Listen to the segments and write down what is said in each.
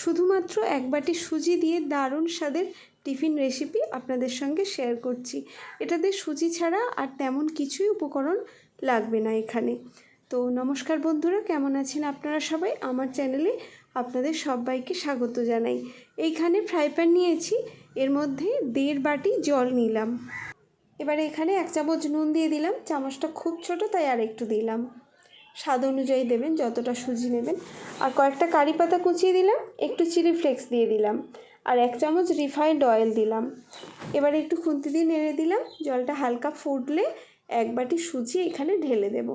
শুধুমাত্র এক বাটি সুজি দিয়ে দারুণ স্বাদের টিফিন রেসিপি আপনাদের সঙ্গে শেয়ার করছি। এটাতে সুজি ছাড়া আর তেমন কিছুই উপকরণ লাগবে না এখানে। তো নমস্কার বন্ধুরা, কেমন আছেন আপনারা সবাই? আমার চ্যানেলে আপনাদের সবাইকে স্বাগত জানাই। এইখানে ফ্রাই প্যান নিয়েছি, এর মধ্যে দেড় বাটি জল নিলাম। এবারে এখানে এক চামচ নুন দিয়ে দিলাম। চামচটা খুব ছোট, তাই আর একটু দিলাম। স্বাদ অনুযায়ী দেবেন, যতটা সুজি নেবেন। আর কয়েকটা কারি পাতা কুচিয়ে দিলাম, একটু চিলি ফ্লেক্স দিয়ে দিলাম। আর এক চামচ রিফাইন্ড অয়েল দিলাম। এবারে একটু খুন্তি দিয়ে নেড়ে দিলাম, জলটা হালকা ফুটলে এক বাটি সুজি এখানে ঢেলে দেব।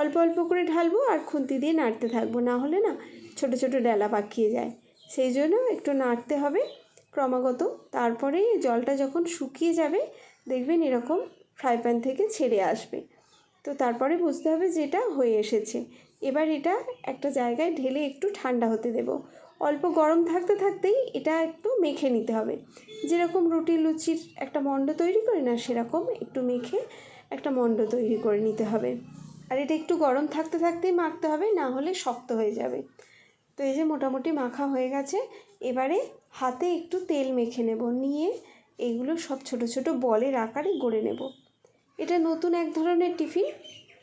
অল্প অল্প করে ঢালবো আর খুন্তি দিয়ে নাড়তে থাকব, না হলে না ছোট ছোট ডেলা পাকিয়ে যায়। সেই জন্য একটু নাড়তে হবে ক্রমাগত। তারপরে জলটা যখন শুকিয়ে যাবে, দেখবেন এরকম ফ্রাই প্যান থেকে ছেড়ে আসবে। তো তারপরে বুঝতে হবে যে এটা হয়ে এসেছে। এবার এটা একটা জায়গায় ঢেলে একটু ঠান্ডা হতে দেব। অল্প গরম থাকতে থাকতেই এটা একটু মেখে নিতে হবে। যেরকম রুটি লুচির একটা মণ্ড তৈরি করি না, সেরকম একটু মেখে একটা মণ্ড তৈরি করে নিতে হবে। আর এটা একটু গরম থাকতে থাকতেই মাখতে হবে, না হলে শক্ত হয়ে যাবে। তো এই যে মোটামুটি মাখা হয়ে গেছে, এবারে হাতে একটু তেল মেখে নেব। নিয়ে এগুলো সব ছোট ছোট বলের আকারে গড়ে নেব। এটা নতুন এক ধরনের টিফিন।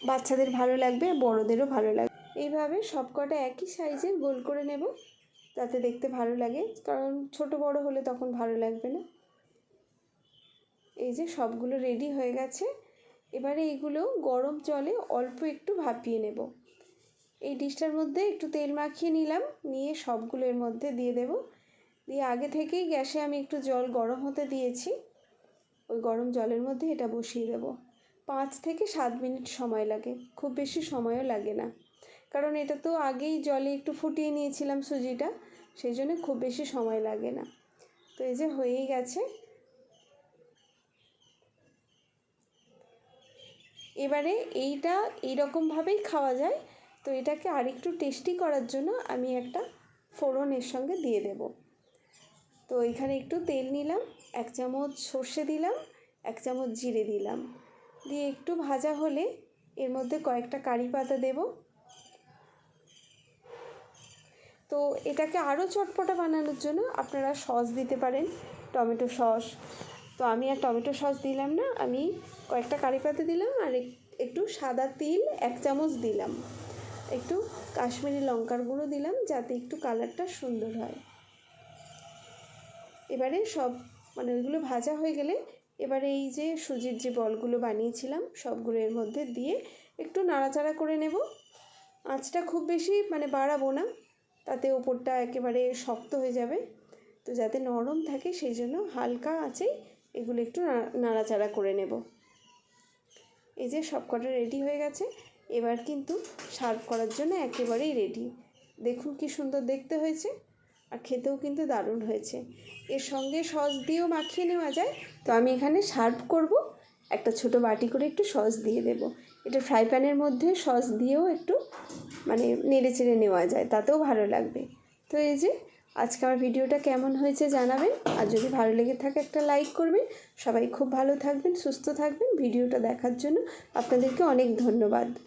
বাচ্চাদের ভালো লাগবে, বড়োদেরও ভালো লাগবে। এইভাবে সবকটা একই সাইজের গোল করে নেব, যাতে দেখতে ভালো লাগে। কারণ ছোট বড় হলে তখন ভালো লাগবে না। এই যে সবগুলো রেডি হয়ে গেছে। এবারে এগুলো গরম জলে অল্প একটু ভাপিয়ে নেব। এই ডিশটার মধ্যে একটু তেল মাখিয়ে নিলাম, নিয়ে সবগুলো এর মধ্যে দিয়ে দেব। দিয়ে আগে থেকেই গ্যাসে আমি একটু জল গরম হতে দিয়েছি। ওই গরম জলের মধ্যে এটা বসিয়ে দেব। পাঁচ থেকে সাত মিনিট সময় লাগে। খুব বেশি সময়ও লাগে না। কারণ এটা তো আগেই জলে একটু ফুটিয়ে নিয়েছিলাম সুজিটা, সেই জন্য খুব বেশি সময় লাগে না। তো এই যে হয়েই গেছে। এবারে এইটা এইরকমভাবেই খাওয়া যায়। তো এটাকে আরেকটু টেস্টি করার জন্য আমি একটা ফোড়নের সঙ্গে দিয়ে দেব। তো এখানে একটু তেল নিলাম, এক চামচ সর্ষে দিলাম, এক চামচ জিরে দিলাম। দিয়ে একটু ভাজা হলে এর মধ্যে কয়েকটা কারি পাতা দেব। তো এটাকে আরও চটপটা বানানোর জন্য আপনারা সস দিতে পারেন, টমেটো সস। তো আমি আর টমেটো সস দিলাম না, আমি কয়েকটা কারি পাতা দিলাম আর একটু সাদা তিল এক চামচ দিলাম। একটু কাশ্মীরি লঙ্কার গুঁড়ো দিলাম যাতে একটু কালারটা সুন্দর হয়। এবারে সব মানে ওইগুলো ভাজা হয়ে গেলে এবারে এই যে সুজির যে বলগুলো বানিয়েছিলাম, সবগুলো এর মধ্যে দিয়ে একটু নাড়াচাড়া করে নেব। আঁচটা খুব বেশি মানে বাড়াবো না, তাতে ওপরটা একেবারে শক্ত হয়ে যাবে। তো যাতে নরম থাকে সেই জন্য হালকা আঁচেই এগুলো একটু নাড়াচাড়া করে নেব। এই যে সবকটা রেডি হয়ে গেছে। এবার কিন্তু সার্ভ করার জন্য একেবারেই রেডি দেখুন কি সুন্দর দেখতে হয়েছে। আর খেতেও কিন্তু দারুণ হয়েছে। এর সঙ্গে সস দিয়েও মাখিয়ে নেওয়া যায়। তো আমি এখানে সার্ভ করব। একটা ছোট বাটি করে একটু সস দিয়ে দেব। এটা ফ্রাই প্যানের মধ্যে সস দিয়েও একটু মানে নেড়ে চেড়ে নেওয়া যায়। তাতেও ভালো লাগবে। তো এই যে, আজকে আমার ভিডিওটা কেমন হয়েছে জানাবেন। আর যদি ভালো লেগে থাকে একটা লাইক করবেন। সবাই খুব ভালো থাকবেন, সুস্থ থাকবেন। ভিডিওটা দেখার জন্য আপনাদেরকে অনেক ধন্যবাদ।